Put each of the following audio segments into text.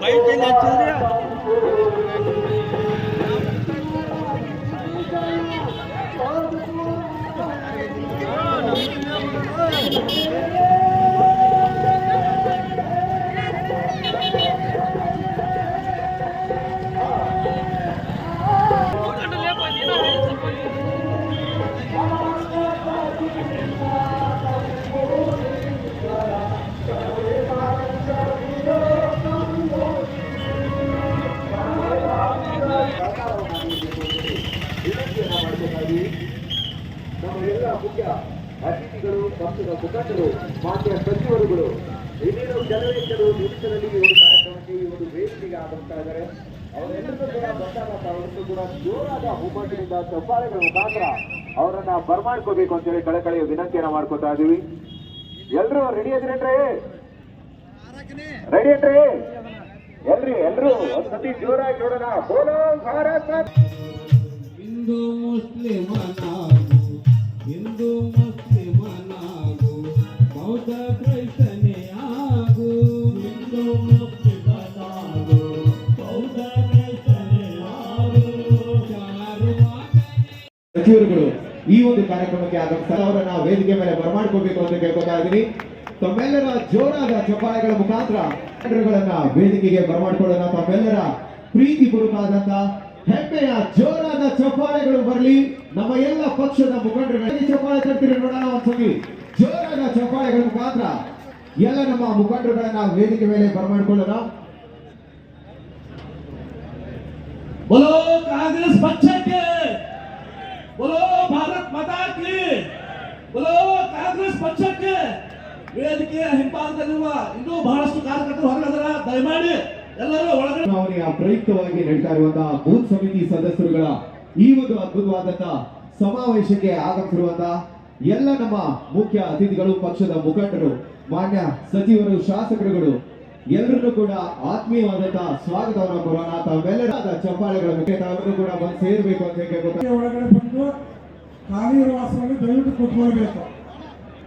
भाई لي با پڪڙي ಮುಖ್ಯ ಅತಿಥಿಗಳು ಪಕ್ಷದ ಮುಖಂಡರು ಮಾನ್ಯ ಸಚಿವರುಗಳು. ಇನ್ನೇನು ಕೆಲವು ನಿಮಿಷದಲ್ಲಿ ಈ ಒಂದು ಕಾರ್ಯಕ್ರಮಕ್ಕೆ ಈ ಒಂದು ವೇದಿಕೆಗೆ ಆಗಮಿಸ್ತಾ ಇದ್ದಾರೆ. ಅವರೆಲ್ಲರೂ ಕೂಡ ಬಂದಾಗ ತಾವೆಲ್ಲರೂ ಕೂಡ ಜೋರಾದ ಹುಮ್ಮಟ್ಟಿನಿಂದ ಚಪ್ಪಾಳೆಗಳ ಮುಖಾಂತರ ಅವರನ್ನ ಬರ್ಮಾಡ್ಕೋಬೇಕು ಅಂತೇಳಿ ಕಳಕಳಿಯ ವಿನಂತಿಯನ್ನ ಮಾಡ್ಕೊತಾ ಇದೀವಿ ಎಲ್ರು ರೆಡಿ ಇದ್ರೇನ್ರಿ ರೆಡಿ ಏನ್ರಿ ಎಲ್ರಿ ಎಲ್ರು ಒಂದ್ಸತಿ ಜೋರಾಗಿ ನೋಡೋಣ. ಬೋಲೋ ಭಾರತ್ ಸಚಿವರುಗಳು ಈ ಒಂದು ಕಾರ್ಯಕ್ರಮಕ್ಕೆ ಆಗಮಿಸ್ತಾರೆ ಅವರನ್ನ ವೇದಿಕೆ ಮೇಲೆ ಬರಮಾಡ್ಕೋಬೇಕು ಅಂತ ಕೇಳ್ಕೊತಾ ಇದ್ದೀನಿ ತಮ್ಮೆಲ್ಲರ ಜೋರಾದ ಚಪ್ಪಾಳೆಗಳ ಮುಖಾಂತರ ಮುಖಂಡರುಗಳನ್ನ ವೇದಿಕೆಗೆ ಬರಮಾಡ್ಕೊಳ್ಳೋಣ ತಮ್ಮೆಲ್ಲರ ಪ್ರೀತಿ ಪೂರ್ವಕವಾದಂತ ಹೆಮ್ಮೆಯ ಜೋರಾದ ಚಪ್ಪಾಳೆಗಳು ಬರಲಿ ನಮ್ಮ ಎಲ್ಲ ಪಕ್ಷದ ಮುಖಂಡರುಗಳಿಗೆ ಚಪ್ಪಾಳೆ ತರ್ತೀರಿ ನೋಡೋಣ ಒಂದ್ಸತಿ ಜೋರಾದ ಚಪ್ಪಾಳೆಗಳ ಮುಖಾಂತರ ಎಲ್ಲ ನಮ್ಮ ಮುಖಂಡರುಗಳನ್ನ ವೇದಿಕೆ ಮೇಲೆ ಬರಮಾಡ್ಕೊಳ್ಳೋಣ बोलो कांग्रेस पक्ष के बोलो भारत माता की बोलो ಕಾಂಗ್ರೆಸ್ ಪಕ್ಷಕ್ಕೆ ವೇದಿಕೆಯ ಹಿಂಭಾಗದಲ್ಲಿರುವ ಇನ್ನೂ ಬಹಳಷ್ಟು ಕಾರ್ಯಕರ್ತರು ಹೊರಗದರ ದಯಮಾಡಿ ಎಲ್ಲರೂ ಒಳಗಡೆ ಚುನಾವಣೆಯ ಪ್ರಯುಕ್ತವಾಗಿ ನಡೀತಾ ಇರುವಂತಹ ಬೂತ್ ಸಮಿತಿ ಸದಸ್ಯರುಗಳ ಈ ಒಂದು ಅದ್ಭುತವಾದಂತಹ ಸಮಾವೇಶಕ್ಕೆ ಆಗಮಿಸಿರುವಂತಹ ಎಲ್ಲ ನಮ್ಮ ಮುಖ್ಯ ಅತಿಥಿಗಳು ಪಕ್ಷದ ಮುಖಂಡರು ಮಾನ್ಯ ಸಚಿವರು ಶಾಸಕರುಗಳು ಎಲ್ಲರನ್ನೂ ಕೂಡ ಆತ್ಮೀಯವಾದಂತಹ ಸ್ವಾಗತವನ್ನು ಕೊಡೋಣ. ತಾವೆಲ್ಲರ ಚಪ್ಪಾಳೆಗಳ ಮುಖ್ಯ ತಾವೆಲ್ಲರೂ ಕೂಡ ಬಂದು ಸೇರ್ಬೇಕು ಅಂತ ಕೇಳ್ಕೊತಾ ಒಳಗಡೆ ಬಂದು ಆಸನದಲ್ಲಿ ದಯವಿಟ್ಟು ಕೂತ್ಕೊಳ್ಬೇಕು.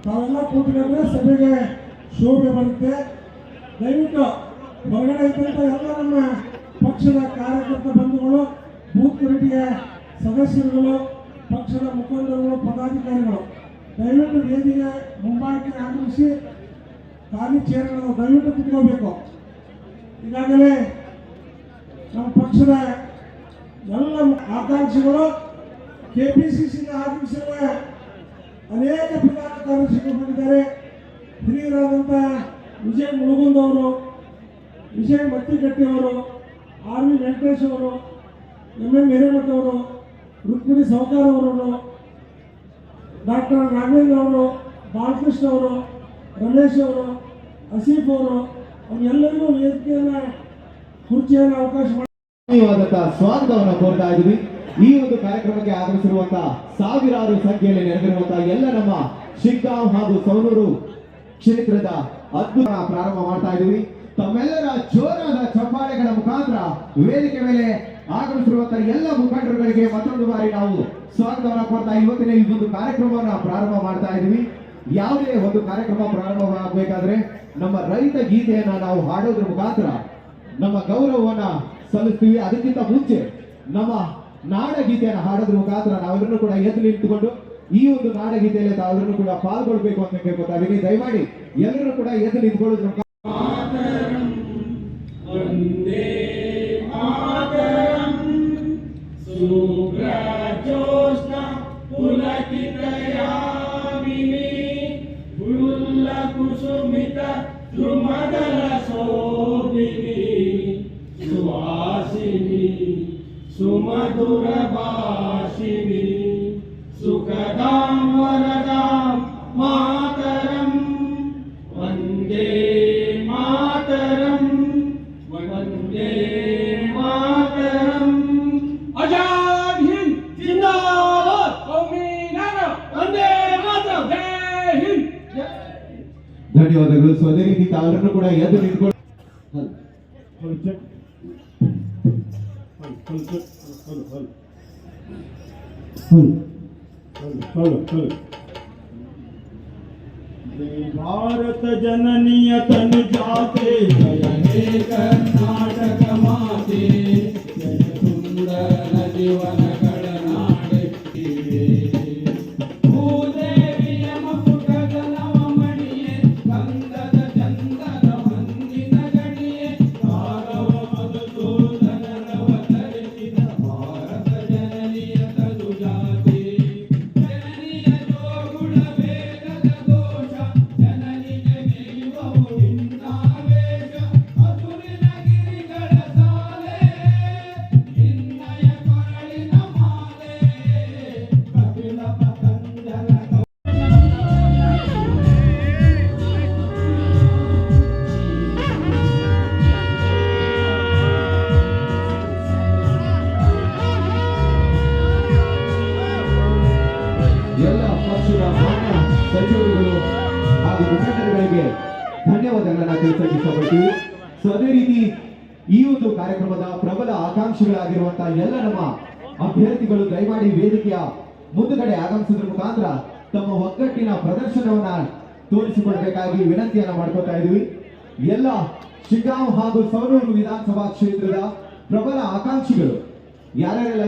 ತಾವೆಲ್ಲ ಕೂತ್ಕೊಂಡ್ರೆ ಸಭೆಗೆ ಶೋಭೆ ಬರುತ್ತೆ. ದಯವಿಟ್ಟು ಹೊರಗಡೆ ಇದ್ದಂತ ಎಲ್ಲ ನಮ್ಮ ಪಕ್ಷದ ಕಾರ್ಯಕರ್ತ ಬಂಧುಗಳು, ಬೂತ್ ಕಮಿಟಿಯ ಸದಸ್ಯರುಗಳು, ಪಕ್ಷದ ಮುಖಂಡರುಗಳು, ಪದಾಧಿಕಾರಿಗಳು, ದಯವಿಟ್ಟು ವೇದಿಕೆ ಮುಂಭಾಗಕ್ಕೆ ಆಗಮಿಸಿ ಖಾಲಿ ಚೇರ್ಗಳನ್ನು ದಯವಿಟ್ಟು ಕುತ್ಕೋಬೇಕು ಈಗಾಗಲೇ ನಮ್ಮ ಪಕ್ಷದ ಎಲ್ಲ ಆಕಾಂಕ್ಷಿಗಳು ಕೆ ಪಿ ಸಿ ಸಿಯಿಂದ ಆಗಮಿಸಿರುವ ಅನೇಕ ಪ್ರಧಾನ ಕಾರ್ಯದರ್ಶಿಗಳು ಬಂದಿದ್ದಾರೆ ಹಿರಿಯರಾದಂಥ ವಿಜಯ್ ಮುಳುಗುಂದ್ ಅವರು, ವಿಜಯ್ ಮತ್ತಿಗಟ್ಟಿ ಅವರು, ಆರ್ ವಿ ವೆಂಕಟೇಶ್ ಅವರು, ಎಂ ಎಂ ಹಿರೇಮಠ ಅವರು, ರುಕ್ಮಿಣಿ ಸೌಕಾರ ಅವರು ಡಾಕ್ಟರ್ ರಾಘವೇಂದ್ರ ಅವರು, ಬಾಲಕೃಷ್ಣ ಅವರು ರಮೇಶ್ ಅವರು, ಅಸೀಫ್ ಅವರು ಅವರೆಲ್ಲರಿಗೂ ವೇದಿಕೆಯನ್ನು, ಕುರ್ಚಿಯನ್ನು ಅವಕಾಶ ಮಾಡಿ ಸ್ವಾಗತವನ್ನು ಕೋರ್ತಾ ಇದ್ದೀವಿ. ಈ ಒಂದು ಕಾರ್ಯಕ್ರಮಕ್ಕೆ ಆಗಮಿಸಿರುವಂತಹ ಸಾವಿರಾರು ಸಂಖ್ಯೆಯಲ್ಲಿ ನೆರೆದಿರುವಂತಹ ಎಲ್ಲ ನಮ್ಮ ಶಿಗ್ಗಾಂವ್ ಹಾಗೂ ಸೌನೂರು ಕ್ಷೇತ್ರದ ಅದ್ಭುತ ಪ್ರಾರಂಭ ಮಾಡ್ತಾ ಇದ್ದೀವಿ. ತಮ್ಮೆಲ್ಲರ ಜೋರಾದ ಚಪ್ಪಾಳೆಗಳ ಮುಖಾಂತರ ವೇದಿಕೆ ಮೇಲೆ ಆಗಮಿಸಿರುವಂತಹ ಎಲ್ಲ ಮುಖಂಡರುಗಳಿಗೆ ಮತ್ತೊಂದು ಬಾರಿ ನಾವು ಸ್ವಾಗತವನ್ನು ಕೊಡ್ತಾ ಇವತ್ತಿನ ಈ ಒಂದು ಕಾರ್ಯಕ್ರಮವನ್ನು ಪ್ರಾರಂಭ ಮಾಡ್ತಾ ಇದ್ದೀವಿ. ಯಾವುದೇ ಒಂದು ಕಾರ್ಯಕ್ರಮ ಪ್ರಾರಂಭವಾಗಬೇಕಾದ್ರೆ ನಮ್ಮ ರೈತ ಗೀತೆಯನ್ನ ನಾವು ಹಾಡೋದ್ರ ಮುಖಾಂತರ ನಮ್ಮ ಗೌರವವನ್ನ ಸಲ್ಲಿಸ್ತೀವಿ. ಅದಕ್ಕಿಂತ ಮುಂಚೆ ನಮ್ಮ ನಾಡಗೀತೆಯನ್ನು ಹಾಡೋದ್ರ ಮುಖಾಂತರ ನಾವೆಲ್ಲರೂ ಕೂಡ ಎದ್ದು ನಿಂತುಕೊಂಡು ಈ ಒಂದು ನಾಡಗೀತೆಯಲ್ಲಿ ತಾವೆಲ್ಲರೂ ಕೂಡ ಪಾಲ್ಗೊಳ್ಬೇಕು ಅಂತ ಕೇಳ್ಕೊತಾ ಇದೀನಿ ದಯಮಾಡಿ ಎಲ್ಲರೂ ಕೂಡ ಎದ್ದು ನಿಂತ್ಕೊಳ್ಳೋದ್ರ ಮುಖಾಂತರ. ಮಾತರಂ. सुमधुर भाष ಧನ್ಯವಾದಗಳು ಸೊ ಅದೇ ರೀತಿ ತಾವೆಲ್ಲರೂ ಕೂಡ ಎದ್ದು ನಿಂತ್ಕೊಂಡು ಭಾರತ ಜನನಿಯ ತನು ಜಾತೆ ಪಕ್ಷದ ಮಾನ್ಯ ಸಚಿವರುಗಳು ಹಾಗೂ ಮುಖಂಡರುಗಳಿಗೆ ಧನ್ಯವಾದಗಳನ್ನ ಇಷ್ಟಪಡ್ತೀವಿ. ಸೊ ಅದೇ ರೀತಿ ಈ ಒಂದು ಕಾರ್ಯಕ್ರಮದ ಪ್ರಬಲ ಆಕಾಂಕ್ಷಿಗಳಾಗಿರುವಂತಹ ಎಲ್ಲ ನಮ್ಮ ಅಭ್ಯರ್ಥಿಗಳು ದಯಮಾಡಿ ವೇದಿಕೆಯ ಮುಂದುಗಡೆ ಆಗಮಿಸೋದ್ರ ಮುಖಾಂತರ ತಮ್ಮ ಒಗ್ಗಟ್ಟಿನ ಪ್ರದರ್ಶನವನ್ನ ತೋರಿಸಿಕೊಳ್ಬೇಕಾಗಿ ವಿನಂತಿಯನ್ನ ಮಾಡ್ಕೊತಾ ಇದೀವಿ ಎಲ್ಲ ಶಿಗ್ಗಾಂವ್ ಹಾಗೂ ಸವಣೂರು ವಿಧಾನಸಭಾ ಕ್ಷೇತ್ರದ ಪ್ರಬಲ ಆಕಾಂಕ್ಷಿಗಳು ಯಾರ್ಯಾರೆಲ್ಲ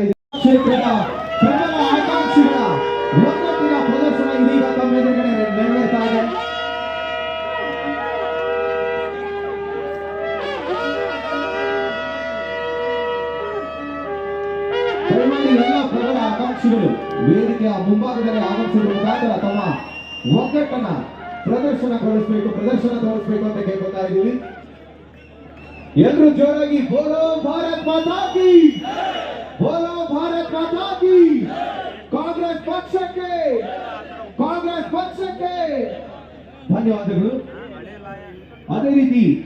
ದಯಮಾಡಿ ಎಲ್ಲ ಪ್ರಬಲ ಆಕಾಂಕ್ಷಿಗಳು. ವೇದಿಕೆಯ ಮುಂಭಾಗದಲ್ಲಿ ಆಗಮಿಸಿದ ಮುಖಾಂತರ ತಮ್ಮ ಒಗ್ಗಟ್ಟನ್ನ ಪ್ರದರ್ಶನಗೊಳಿಸಬೇಕು ಪ್ರದರ್ಶನ ತೋರಿಸಬೇಕು ಅಂತ ಕೇಳ್ಕೊತಾ ಇದ್ದೀವಿ. ಎಲ್ರು ಜೋರಾಗಿ, ಬೋಲೋ ಭಾರತ್ ಮಾತಾ ಕಿ! ಬೋಲೋ ಭಾರತ್ ಮಾತಾ ಕಿ! ಕಾಂಗ್ರೆಸ್ ಪಕ್ಷಕ್ಕೆ! ಕಾಂಗ್ರೆಸ್ ಪಕ್ಷಕ್ಕೆ! ಧನ್ಯವಾದಗಳು. ಅದೇ ರೀತಿ